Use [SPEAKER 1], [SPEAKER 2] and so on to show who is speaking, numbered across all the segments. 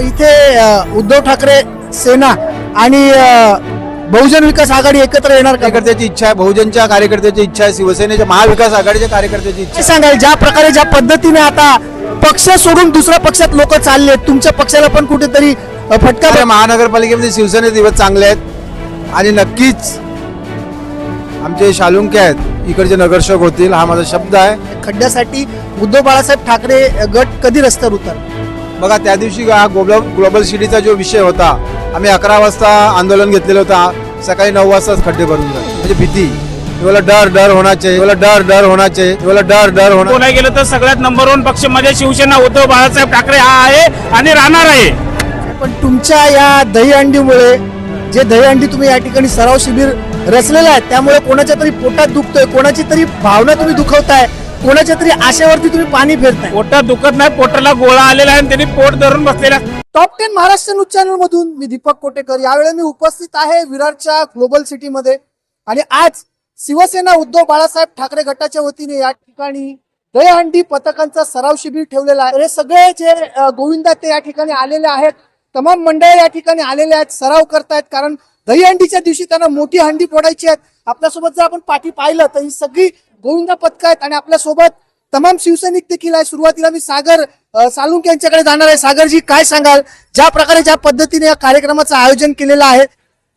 [SPEAKER 1] इथे उद्धव ठाकरे सेना आणि बहुजन विकास आघाडी एकत्र येणार
[SPEAKER 2] कार्यकर्त्याची इच्छा आहे बहुजनच्या कार्यकर्त्याची इच्छा आहे शिवसेनेच्या महाविकास आघाडीच्या कार्यकर्त्याची इच्छा
[SPEAKER 1] सांगाल ज्या प्रकारे ज्या पद्धतीने आता पक्ष सोडून दुसऱ्या पक्षात लोक चालले तुमच्या पक्षाला पण कुठेतरी फटका
[SPEAKER 2] महानगरपालिकेमध्ये शिवसेने दिवस चांगले आहेत आणि नक्कीच आमचे शालुंके आहेत इकडचे नगरसेवक होतील हा माझा शब्द आहे.
[SPEAKER 1] खड्ड्यासाठी उद्धव बाळासाहेब ठाकरे गट कधी रस्त्यावर उतर
[SPEAKER 2] बघा त्या दिवशी हा ग्लोबल ग्लोबल सिटीचा जो विषय होता आम्ही अकरा वाजता आंदोलन घेतलेलं होता. सकाळी नऊ वाजताच खड्डे भरून झाले म्हणजे भीती. बोला डर डर होना चाहिए बोला डर डर होना चाहिए बोला डर डर होना
[SPEAKER 3] बोलायला गेलं तर सगळ्यात नंबर वन पक्षमध्ये शिवसेना उद्धव बाळासाहेब ठाकरे हा आहे आणि राहणार आहे.
[SPEAKER 1] पण तुमच्या या दहीहंडीमुळे जे दहीहंडी तुम्ही या ठिकाणी सराव शिबिर रचलेलं आहे त्यामुळे कोणाच्या तरी पोटात दुखतोय कोणाची तरी भावना तुम्ही दुखवताय कोणाच्या तरी आशेवरती तुम्ही पाणी फेरताय.
[SPEAKER 3] पोटात दुखत नाही पोटाला गोळा आलेला आहे आणि त्यांनी पोट धरून बसलेला.
[SPEAKER 1] Top ten Maharashtra news channel मधून मी दीपक कोटेकर. यावेळी मी उपस्थित आहे विरारच्या ग्लोबल सिटी मध्ये. आणि आज शिवसेना उद्धव बाळासाहेब ठाकरे गटाच्या वतीने या ठिकाणी दहीहंडी पथकांचा सराव शिबिर ठेवलेला आहे. हे सगळे जे गोविंदा ते या ठिकाणी आलेले आहेत तमाम मंडळ या ठिकाणी आलेले आहेत सराव करतायत. कारण दहीहंडीच्या दिवशी त्यांना मोठी हंडी फोडायची आहेत आपल्यासोबत जर आपण पाठी पाहिलं तर ही सगळी गोविंदा पथक आहेत आणि आपल्यासोबत तमाम शिवसैनिक देखील आहे. सुरुवातीला मी सागर सालुंक यांच्याकडे जाणार आहे. सागरजी काय सांगाल? ज्या प्रकारे ज्या पद्धतीने या कार्यक्रमाचं आयोजन केलेलं आहे?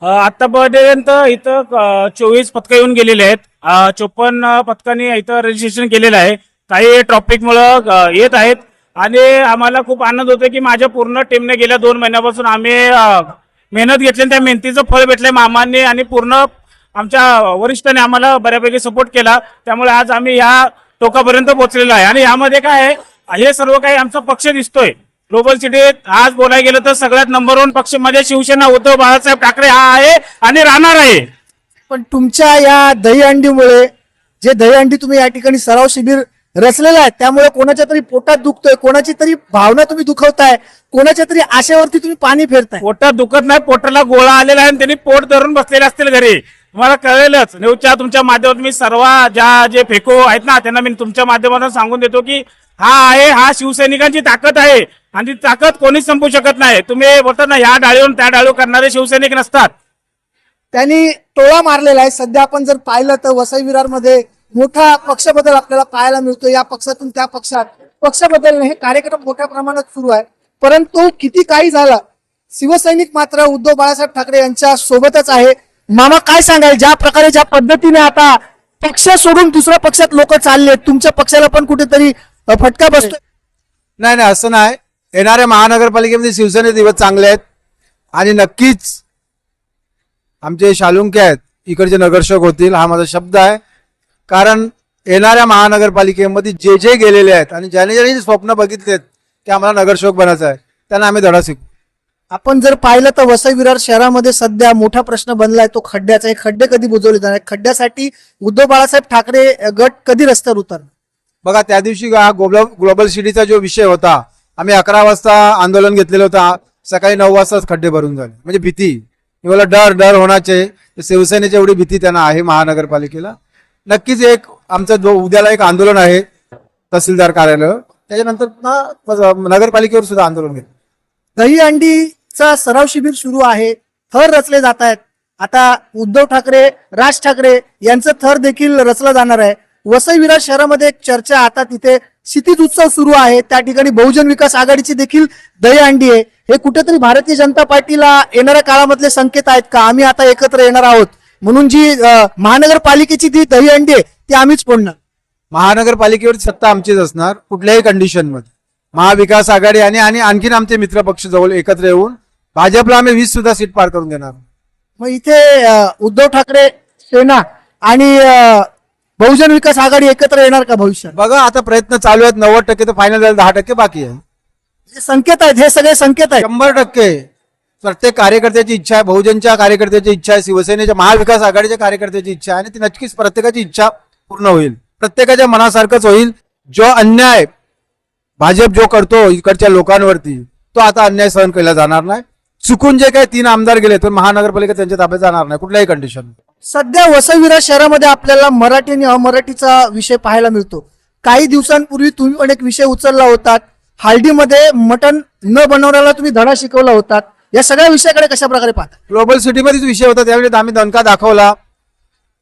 [SPEAKER 3] आतापर्यंत इथं चोवीस पथकं येऊन गेलेले आहेत. चोपन्न पथकांनी इथं रजिस्ट्रेशन केलेलं आहे. काही ट्रॉपिकमुळं येत आहेत. आणि आम्हाला खूप आनंद होतो की माझ्या पूर्ण टीमने गेल्या दोन महिन्यापासून आम्ही मेहनत घेतली आणि त्या मेहनतीचं फळ भेटलंय मामांनी आणि पूर्ण आमच्या वरिष्ठांनी आम्हाला बऱ्यापैकी सपोर्ट केला. त्यामुळे आज आम्ही या टोकापर्यंत पोहोचलेलो आहे. आणि यामध्ये काय आहे हे सर्व काही आमचा पक्ष दिसतोय. ग्लोबल सिटीत आज बोलायला गेलं तर सगळ्यात नंबर वन पक्षमध्ये शिवसेना उद्धव बाळासाहेब ठाकरे हा आहे आणि राहणार आहे.
[SPEAKER 1] पण तुमच्या या दहीहंडीमुळे जे दहीहंडी तुम्ही या ठिकाणी सराव शिबिर रचलेलं आहे त्यामुळे कोणाच्या तरी पोटात दुखतोय कोणाची तरी भावना तुम्ही दुखवताय कोणाच्या तरी आशेवरती तुम्ही पाणी फेरताय.
[SPEAKER 3] पोटात दुखत नाही पोटाला गोळा आलेला आहे आणि त्यांनी पोट धरून बसलेले असतील घरी. तुम्हाला कळेलच. न्यूजच्या तुमच्या माध्यमातून मी सर्व ज्या जे फेको आहेत ना त्यांना मी तुमच्या माध्यमातून सांगून देतो की हा आहे हा शिवसैनिकांची ताकद आहे. आणि ती ताकद कोणीच संपू शकत नाही. तुम्ही बोलतात ना ह्या डाळीवरून त्या डाळीवर करणारे शिवसैनिक नसतात.
[SPEAKER 1] त्यांनी टोळा मारलेला आहे. सध्या आपण जर पाहिलं तर वसई विरारमध्ये मोठा पक्ष बदल आपल्याला पाहायला मिळतो या पक्षातून त्या पक्षात पक्ष बदलणे हे कार्यक्रम मोठ्या प्रमाणात सुरू आहे. परंतु किती काही झालं. शिवसैनिक मात्र उद्धव बाळासाहेब ठाकरे यांच्या सोबतच आहे. मामा काय सांगाल? ज्या प्रकारे ज्या पद्धतीने आता पक्ष सोडून दुसऱ्या पक्षात लोक चालले तुमच्या पक्षाला पण कुठेतरी फटका बसतो
[SPEAKER 2] नाही नाही असं नाही. येणाऱ्या महानगरपालिकेमध्ये शिवसेने दिवस चांगले आहेत. आणि नक्कीच आमचे शालुंके आहेत इकडचे नगरसेवक होतील हा माझा शब्द आहे. कारण येणाऱ्या महानगरपालिकेमध्ये जे जे गेलेले आहेत आणि ज्याने ज्याने स्वप्न बघितलेत ते आम्हाला नगरसेवक बनायचं आहे. त्यांना आम्ही धडा शिकू
[SPEAKER 1] आपण जर पाहिलं तर वसई विरार शहरामध्ये सध्या मोठा प्रश्न बनलाय तो खड्ड्याचा. हे खड्डे कधी बुजवले जाणार? खड्ड्यासाठी उद्धव बाळासाहेब ठाकरे गट कधी रस्त्यावर उतरणार?
[SPEAKER 2] बघा त्या दिवशी ग्लोबल ग्लोबल सिटीचा जो विषय होता आम्ही अकरा वाजता आंदोलन घेतलेलं होता. सकाळी नऊ वाजताच खड्डे भरून झाले. म्हणजे भीती. मी बोला डर डर तर शिवसेनेची एवढी भीती त्यांना आहे महानगरपालिकेला. नक्कीच एक आमचं जो उद्याला एक आंदोलन आहे तहसीलदार कार्यालय त्याच्यानंतर नगरपालिकेवर सुद्धा आंदोलन घेत
[SPEAKER 1] चा सराव शिबिर सुरू आहे. थर रचले जात आहेत. आता उद्धव ठाकरे राज ठाकरे यांचं थर देखील रचलं जाणार आहे. वसई विरार शहरामध्ये एक चर्चा आता तिथे क्षितिज उत्सव सुरू आहे. त्या ठिकाणी बहुजन विकास आघाडीची देखील दहीहंडी आहे. हे कुठेतरी भारतीय जनता पार्टीला येणाऱ्या काळामधले संकेत आहेत का? आम्ही आता एकत्र येणार आहोत. म्हणून जी महानगरपालिकेची जी दहीहंडी आहे ती आम्हीच फोडणार.
[SPEAKER 2] महानगरपालिकेवर सत्ता आमचीच असणार कुठल्याही कंडिशनमध्ये महाविकास आघाडी आणि आणि आणखीन आमचे मित्रपक्ष जवळ एकत्र येऊन भाजपला आम्ही वीस सुद्धा सीट पार करून देणार.
[SPEAKER 1] मग इथे अं, उद्धव ठाकरे सेना आणि अं, बहुजन विकास आघाडी एकत्र येणार का भविष्यात?
[SPEAKER 2] बघा आता प्रयत्न चालू आहेत. नव्वद टक्के तर फायनल झाले दहा टक्के बाकी आहे.
[SPEAKER 1] हे संकेत आहेत हे सगळे संकेत आहेत.
[SPEAKER 2] शंभर टक्के. प्रत्येक कार्यकर्त्याची इच्छा आहे बहुजनच्या कार्यकर्त्याची इच्छा आहे शिवसेनेच्या महाविकास आघाडीच्या कार्यकर्त्याची इच्छा आहे आणि ती नक्कीच प्रत्येकाची इच्छा पूर्ण होईल. प्रत्येकाच्या मनासारखंच होईल. जो अन्याय भाजप जो करतो इकडच्या लोकांवरती तो आता अन्याय सहन केला जाणार नाही. चुकून जे काही तीन आमदार गेले तर महानगरपालिका त्यांच्या ताब्यात जाणार नाही. कुठल्याही कंडिशन
[SPEAKER 1] सध्या वसईविरा शहरामध्ये आपल्याला मराठी आणि अमराठीचा विषय पाहायला मिळतो. काही दिवसांपूर्वी तुम्ही पण एक विषय उचलला होता हालडीमध्ये मटण न बनवण्याला तुम्ही धडा शिकवला होता. या सगळ्या विषयाकडे कशा प्रकारे पाहता?
[SPEAKER 2] ग्लोबल सिटीमध्येच विषय होता. त्यावेळी आम्ही दणका दाखवला.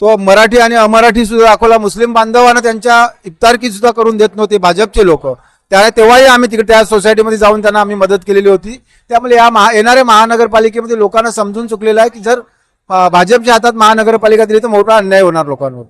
[SPEAKER 2] तो मराठी आणि अमराठी सुद्धा दाखवला. मुस्लिम बांधवांना त्यांच्या इफ्तारकी सुद्धा करून देत नव्हते भाजपचे लोक. त्या तेव्हाही आम्ही तिकडे त्या सोसायटीमध्ये जाऊन त्यांना आम्ही मदत केलेली होती. त्यामुळे या महा येणाऱ्या महानगरपालिकेमध्ये लोकांना समजून चुकलेलं आहे की जर भाजपच्या हातात महानगरपालिका दिली तर मोठा अन्याय होणार लोकांवर.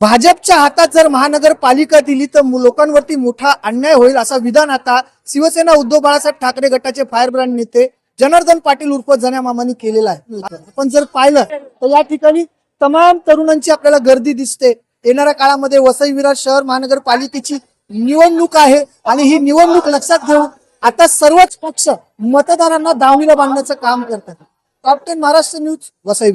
[SPEAKER 1] भाजपच्या हातात जर महानगरपालिका दिली तर लोकांवरती मोठा अन्याय होईल असा विधान आता शिवसेना उद्धव बाळासाहेब ठाकरे गटाचे फायरब्रँड नेते जनार्दन पाटील उर्फ जण्या मामानी केलेला आहे. पण जर पाहिलं तर या ठिकाणी तमाम तरुणांची आपल्याला गर्दी दिसते. येणाऱ्या काळामध्ये वसई विरार शहर महानगरपालिकेची निवडणूक आहे आणि ही निवडणूक लक्षात घेऊन आता सर्वच पक्ष मतदारांना दावणीला बांधण्याचं काम करतात. Top ten Maharashtra news Vasai